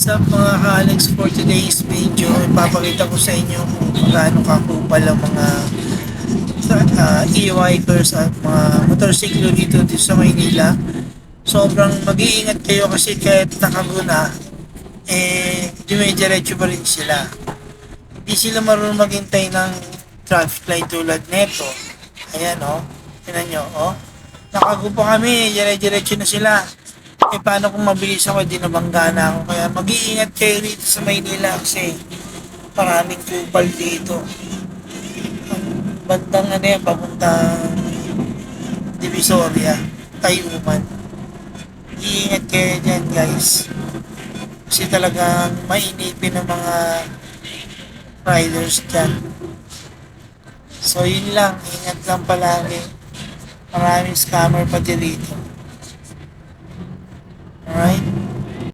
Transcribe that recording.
What's up mga ka-Alex for today's video? Ipapakita ko sa inyo kung gaano kakupal ang mga uh, e-bikers at mga motorsiklo dito, dito sa Maynila. Sobrang mag-iingat kayo kasi kahit nakaguna, eh, dumidiretso pa rin sila. Hindi sila marunong maghintay ng traffic light tulad neto. Ayan o, oh. tinan nyo, oh. Nakagupa kami, dire-diretso na sila eh paano kung mabilis ako, di nabangga na ako. Kaya mag-iingat kayo dito sa Maynila kasi maraming kupal dito. Ang bandang ano yan, papuntang Divisoria, Tayuman. Iingat kayo dyan guys. Kasi talagang mainipin ng mga riders dyan. So yun lang, ingat lang palagi. Maraming scammer pati dito. right?